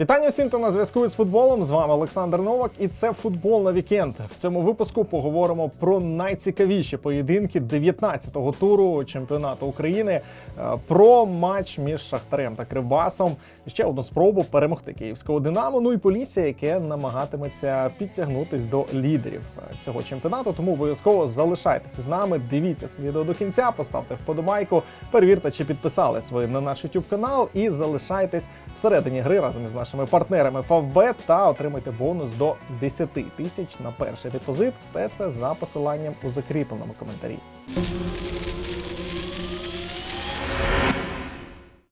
Вітання всім, хто на зв'язку з футболом. З вами Олександр Новак, і це футбол на вікенд. В цьому випуску поговоримо про найцікавіші поєдинки 19-го туру чемпіонату України, е, про матч між Шахтарем та Кривбасом. Ще одну спробу перемогти київського Динамо. Ну і Полісся, яке намагатиметься підтягнутись до лідерів е, цього чемпіонату. Тому обов'язково залишайтеся з нами. Дивіться це відео до кінця, поставте вподобайку, перевірте, чи підписались ви на наш YouTube канал, і залишайтесь всередині гри разом із нашими партнерами Favbet та отримайте бонус до 10 тисяч на перший депозит. Все це за посиланням у закріпленому коментарі.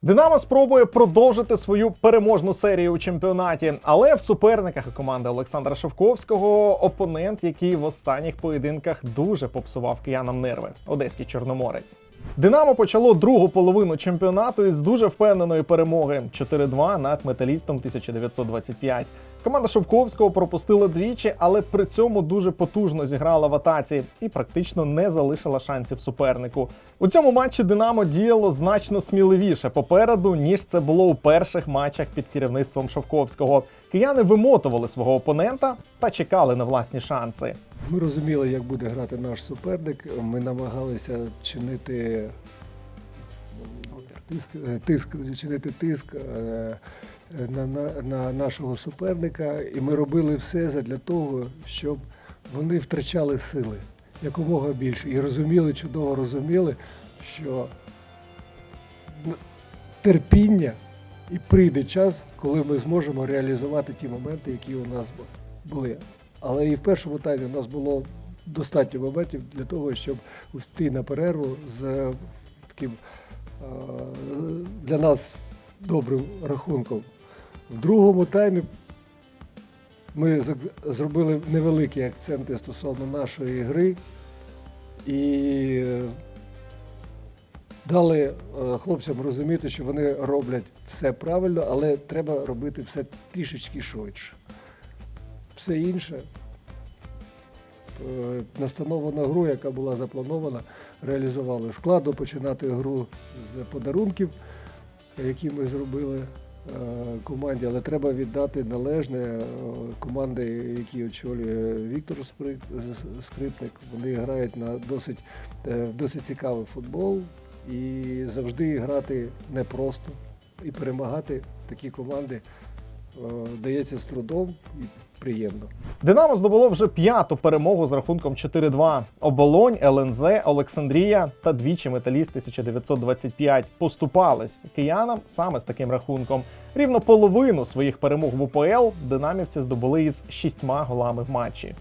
Динамо спробує продовжити свою переможну серію у чемпіонаті, але в суперниках команди Олександра Шовковського опонент, який в останніх поєдинках дуже попсував киянам нерви одеський чорноморець. Динамо почало другу половину чемпіонату із дуже впевненої перемоги 4-2 над металістом 1925. Команда Шовковського пропустила двічі, але при цьому дуже потужно зіграла в атаці і практично не залишила шансів супернику. У цьому матчі Динамо діяло значно сміливіше попереду, ніж це було у перших матчах під керівництвом Шовковського. Кияни вимотували свого опонента та чекали на власні шанси. Ми розуміли, як буде грати наш суперник. Ми намагалися чинити тиск, е, тиск чинити тиск е, на, на, на нашого суперника, і ми робили все для того, щоб вони втрачали сили якомога більше. І розуміли, чудово розуміли, що терпіння і прийде час, коли ми зможемо реалізувати ті моменти, які у нас були. Але і в першому таймі у нас було достатньо моментів для того, щоб йти на перерву з е, таким е, для нас добрим рахунком. В другому таймі ми зробили невеликі акценти стосовно нашої гри і е, дали е, хлопцям розуміти, що вони роблять все правильно, але треба робити все трішечки швидше. Все інше е, настановлена гру, яка була запланована, реалізували. Складно починати гру з подарунків, які ми зробили команді, але треба віддати належне е, команди, які очолює Віктор Скрипник. Вони грають на досить, е, досить цікавий футбол і завжди грати непросто і перемагати такі команди е, дається з трудом приємно. Динамо здобуло вже п'яту перемогу з рахунком 4-2. Оболонь, ЛНЗ, Олександрія та двічі металіст 1925 поступались киянам саме з таким рахунком. Рівно половину своїх перемог в УПЛ динамівці здобули із шістьма голами в матчі.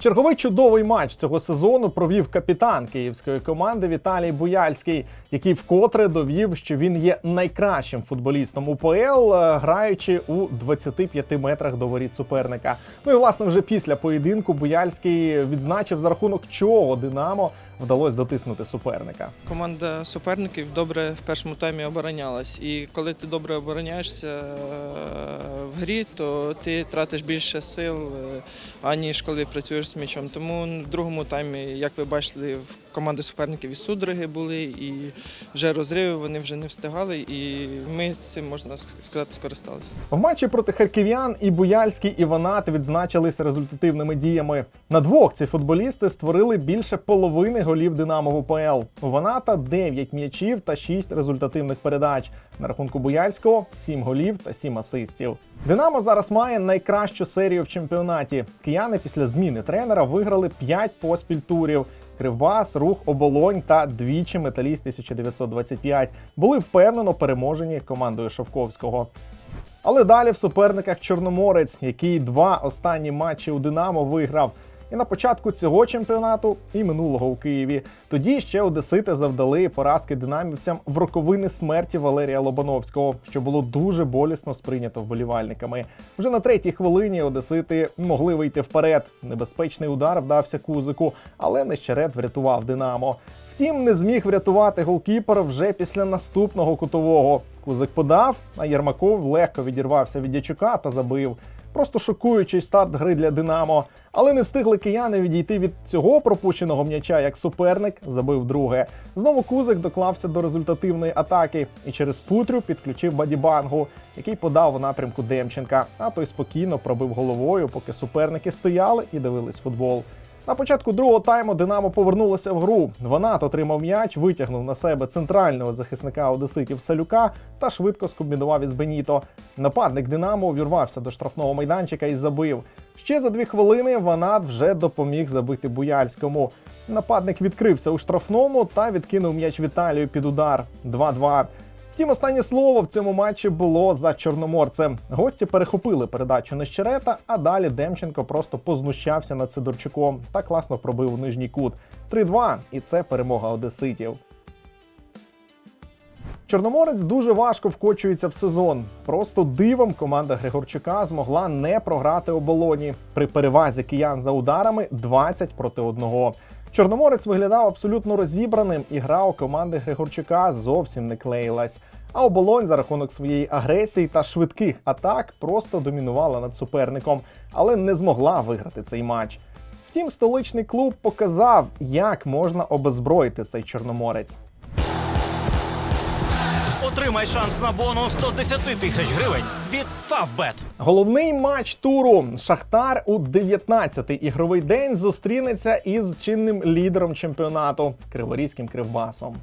Черговий чудовий матч цього сезону провів капітан київської команди Віталій Буяльський, який вкотре довів, що він є найкращим футболістом УПЛ, е, граючи у 25 метрах до воріт суперника. Ну і власне вже після поєдинку Буяльський відзначив за рахунок чого Динамо вдалося дотиснути суперника. Команда суперників добре в першому таймі оборонялась. І коли ти добре обороняєшся е, в грі, то ти тратиш більше сил, е, аніж коли працюєш з м'ячом. Тому в другому таймі, як ви бачили, в команди суперників і судороги були, і вже розриви вони вже не встигали, і ми цим можна сказати скористалися. В матчі проти харків'ян і Буяльський і Ванат відзначились результативними діями. На двох ці футболісти створили більше половини голів Динамо в УПЛ. У Ваната 9 м'ячів та 6 результативних передач. На рахунку Буяльського 7 голів та 7 асистів. Динамо зараз має найкращу серію в чемпіонаті. Кияни після зміни тренера виграли 5 поспіль турів. Кривбас, рух, оболонь та двічі металіст 1925 були впевнено переможені командою Шовковського. Але далі в суперниках Чорноморець, який два останні матчі у Динамо виграв. І на початку цього чемпіонату, і минулого у Києві. Тоді ще Одесити завдали поразки динамівцям в роковини смерті Валерія Лобановського, що було дуже болісно сприйнято вболівальниками. Вже на третій хвилині Одесити могли вийти вперед. Небезпечний удар вдався кузику, але Нещерет врятував Динамо. Втім, не зміг врятувати голкіпера вже після наступного кутового. Кузик подав, а Єрмаков легко відірвався від Дячука та забив. Просто шокуючий старт гри для Динамо. Але не встигли кияни відійти від цього пропущеного м'яча, як суперник забив друге. Знову Кузик доклався до результативної атаки і через путрю підключив Бадібангу, який подав у напрямку Демченка. А той спокійно пробив головою, поки суперники стояли і дивились футбол. На початку другого тайму Динамо повернулося в гру. Ванат отримав м'яч, витягнув на себе центрального захисника Одеситів Салюка та швидко скомбінував із Беніто. Нападник Динамо увірвався до штрафного майданчика і забив. Ще за дві хвилини Ванат вже допоміг забити Буяльському. Нападник відкрився у штрафному та відкинув м'яч Віталію під удар 2-2. Втім, останнє слово в цьому матчі було за чорноморцем. Гості перехопили передачу Нещерета, а далі Демченко просто познущався над Сидорчуком та класно пробив у нижній кут. 3-2, і це перемога одеситів. Чорноморець дуже важко вкочується в сезон. Просто дивом команда Григорчука змогла не програти оболоні при перевазі киян за ударами 20 проти 1. Чорноморець виглядав абсолютно розібраним, і гра у команди Григорчука зовсім не клеїлась. А оболонь за рахунок своєї агресії та швидких атак просто домінувала над суперником, але не змогла виграти цей матч. Втім, столичний клуб показав, як можна обезброїти цей чорноморець. Отримай шанс на бонус 110 тисяч гривень від Favbet. Головний матч туру Шахтар у 19-й ігровий день зустрінеться із чинним лідером чемпіонату Криворізьким Кривбасом.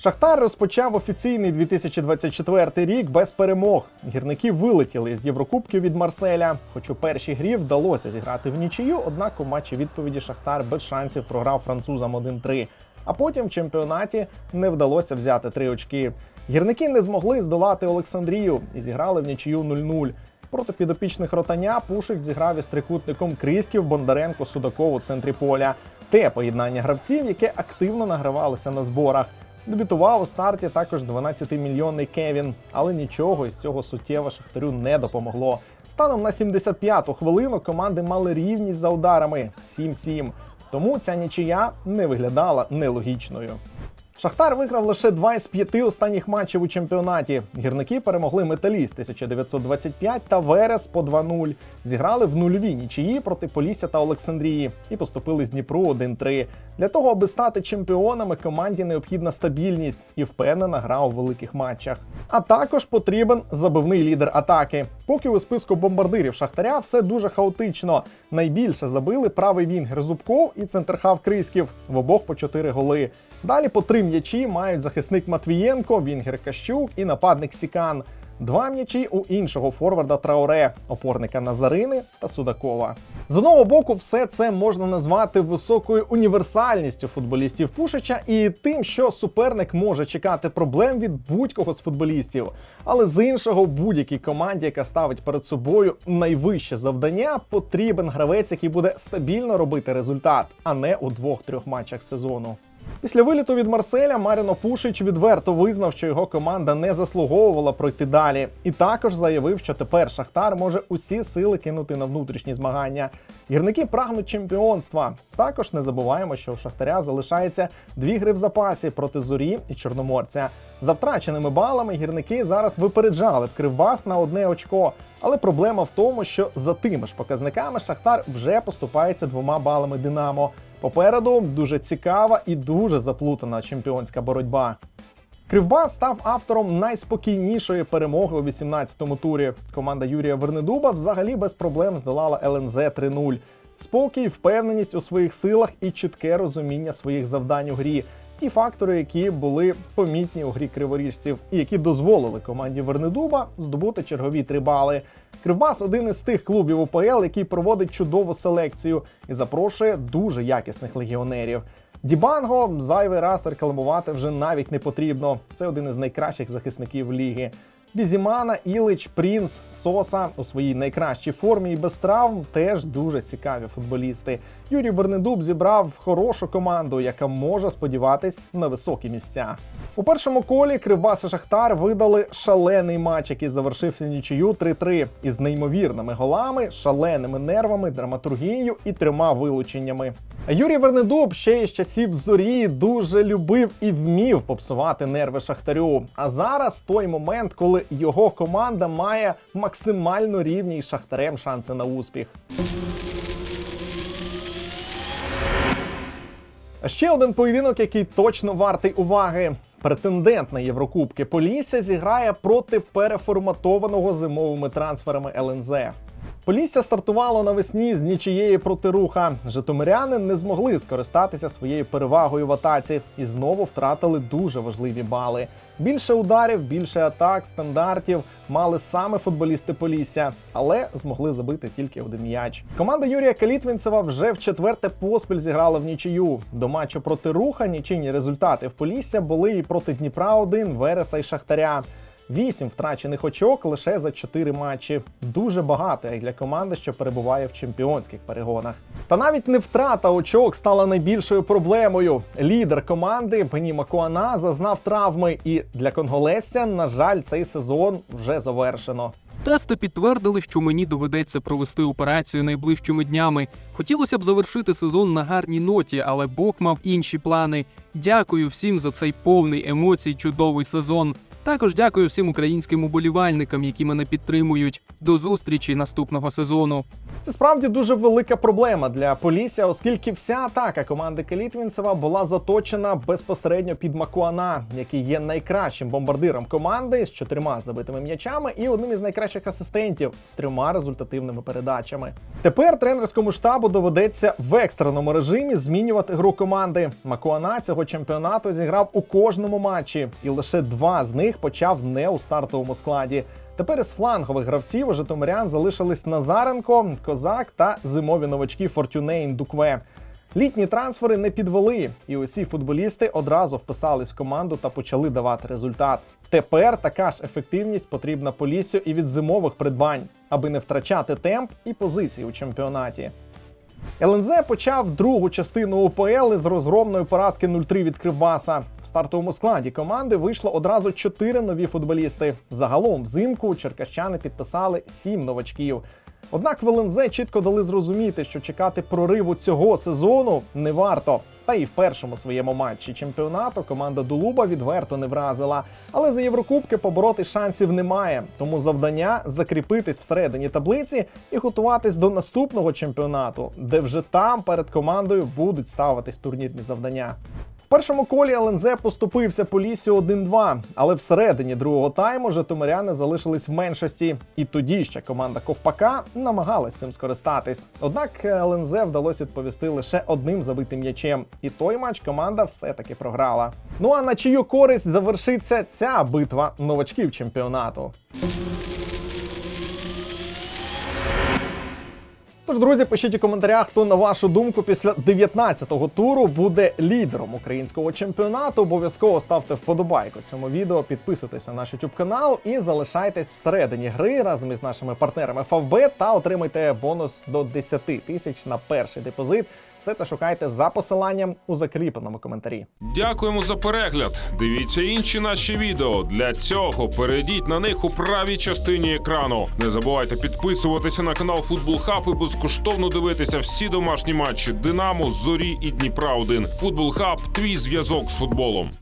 Шахтар розпочав офіційний 2024 рік без перемог. Гірники вилетіли з Єврокубків від Марселя. Хоч у першій грі вдалося зіграти в нічию, однак у матчі відповіді Шахтар без шансів програв французам 1-3. А потім в чемпіонаті не вдалося взяти три очки. Гірники не змогли здолати Олександрію і зіграли в нічию 0-0. Проти підопічних ротаня Пушик зіграв із трикутником Крісків, Бондаренко, Судаков у центрі поля. Те поєднання гравців, яке активно награвалося на зборах. Дебютував у старті також 12-мільйонний Кевін, але нічого із цього суттєво Шахтарю не допомогло. Станом на 75-ту хвилину команди мали рівність за ударами 7-7. Тому ця нічия не виглядала нелогічною. Шахтар виграв лише два із п'яти останніх матчів у чемпіонаті. Гірники перемогли Металіст 1925 та Верес по 2-0. Зіграли в нульовій нічиї проти Полісся та Олександрії і поступили з Дніпру 1-3. Для того, аби стати чемпіонами, команді необхідна стабільність і впевнена гра у великих матчах. А також потрібен забивний лідер атаки. Поки у списку бомбардирів Шахтаря все дуже хаотично. Найбільше забили правий вінгер Зубков і центрхав Криськів в обох по 4 голи. Далі по три м'ячі мають захисник Матвієнко, Вінгер Кащук і нападник Сікан. Два м'ячі у іншого форварда Трауре, опорника Назарини та Судакова. З одного боку, все це можна назвати високою універсальністю футболістів Пушича і тим, що суперник може чекати проблем від будь-кого з футболістів. Але з іншого, будь-якій команді, яка ставить перед собою найвище завдання, потрібен гравець, який буде стабільно робити результат, а не у двох-трьох матчах сезону. Після виліту від Марселя Маріно Пушич відверто визнав, що його команда не заслуговувала пройти далі, і також заявив, що тепер Шахтар може усі сили кинути на внутрішні змагання. Гірники прагнуть чемпіонства. Також не забуваємо, що у Шахтаря залишається дві гри в запасі проти зорі і Чорноморця. За втраченими балами гірники зараз випереджали в Кривбас на одне очко. Але проблема в тому, що за тими ж показниками Шахтар вже поступається двома балами Динамо. Попереду дуже цікава і дуже заплутана чемпіонська боротьба. Кривба став автором найспокійнішої перемоги у 18-му турі. Команда Юрія Вернедуба взагалі без проблем здолала ЛНЗ 3-0. Спокій, впевненість у своїх силах і чітке розуміння своїх завдань у грі. Ті фактори, які були помітні у грі криворіжців, і які дозволили команді Вернедуба здобути чергові три бали. Кривбас один із тих клубів УПЛ, який проводить чудову селекцію і запрошує дуже якісних легіонерів. Дібанго зайвий раз рекламувати вже навіть не потрібно. Це один із найкращих захисників ліги. Бізімана, Ілич, Прінс, Соса у своїй найкращій формі і без травм теж дуже цікаві футболісти. Юрій Вернедуб зібрав хорошу команду, яка може сподіватись на високі місця. У першому колі Кривбас і Шахтар видали шалений матч, який завершився нічию 3-3 із неймовірними голами, шаленими нервами, драматургією і трьома вилученнями. Юрій Вернедуб ще із часів зорі дуже любив і вмів попсувати нерви Шахтарю. А зараз той момент, коли його команда має максимально рівні Шахтарем шанси на успіх. Ще один поєдинок, який точно вартий уваги. Претендент на Єврокубки Полісся зіграє проти переформатованого зимовими трансферами ЛНЗ. Полісся стартувало навесні з нічиєї проти руха. Житомиряни не змогли скористатися своєю перевагою в атаці і знову втратили дуже важливі бали. Більше ударів, більше атак, стандартів мали саме футболісти Полісся, але змогли забити тільки один м'яч. Команда Юрія Калітвінцева вже в четверте поспіль зіграла в нічию. До матчу проти руха нічийні результати в Полісся були і проти Дніпра 1 Вереса і Шахтаря. Вісім втрачених очок лише за чотири матчі. Дуже багато як для команди, що перебуває в чемпіонських перегонах. Та навіть не втрата очок стала найбільшою проблемою. Лідер команди Бені Макуана зазнав травми, і для конголезця, на жаль, цей сезон вже завершено. Тести підтвердили, що мені доведеться провести операцію найближчими днями. Хотілося б завершити сезон на гарній ноті, але Бог мав інші плани. Дякую всім за цей повний емоцій, чудовий сезон. Також дякую всім українським уболівальникам, які мене підтримують. До зустрічі наступного сезону. Це справді дуже велика проблема для Полісся, оскільки вся атака команди Калітвінцева була заточена безпосередньо під Макуана, який є найкращим бомбардиром команди з чотирма забитими м'ячами і одним із найкращих асистентів з трьома результативними передачами. Тепер тренерському штабу доведеться в екстреному режимі змінювати гру команди. Макуана цього чемпіонату зіграв у кожному матчі, і лише два з них почав не у стартовому складі. Тепер із флангових гравців у Житомирян залишились Назаренко, Козак та зимові новачки Фортюнейн Дукве. Літні трансфери не підвели, і усі футболісти одразу вписались в команду та почали давати результат. Тепер така ж ефективність потрібна Поліссю і від зимових придбань, аби не втрачати темп і позиції у чемпіонаті. ЛНЗ почав другу частину УПЛ із розгромної поразки 0-3 від Кривбаса. В стартовому складі команди вийшло одразу чотири нові футболісти. Загалом взимку черкащани підписали сім новачків. Однак в ЛНЗ чітко дали зрозуміти, що чекати прориву цього сезону не варто. Та і в першому своєму матчі чемпіонату команда Дулуба відверто не вразила. Але за Єврокубки побороти шансів немає. Тому завдання закріпитись всередині таблиці і готуватись до наступного чемпіонату, де вже там перед командою будуть ставитись турнірні завдання. В першому колі ЛНЗ поступився Поліссю 1-2, але всередині другого тайму житомиряни залишились в меншості. І тоді ще команда Ковпака намагалась цим скористатись. Однак ЛНЗ вдалося відповісти лише одним забитим м'ячем. І той матч команда все-таки програла. Ну а на чию користь завершиться ця битва новачків чемпіонату? Тож, друзі, пишіть у коментарях, хто на вашу думку після 19-го туру буде лідером українського чемпіонату. Обов'язково ставте вподобайку цьому відео, підписуйтесь на наш YouTube канал і залишайтесь всередині гри разом із нашими партнерами FavBet та отримайте бонус до 10 тисяч на перший депозит. Все це шукайте за посиланням у закріпленому коментарі. Дякуємо за перегляд. Дивіться інші наші відео. Для цього перейдіть на них у правій частині екрану. Не забувайте підписуватися на канал Футбол Хаб і безкоштовно дивитися всі домашні матчі Динамо, Зорі і Дніпра 1 Футбол Хаб твій зв'язок з футболом.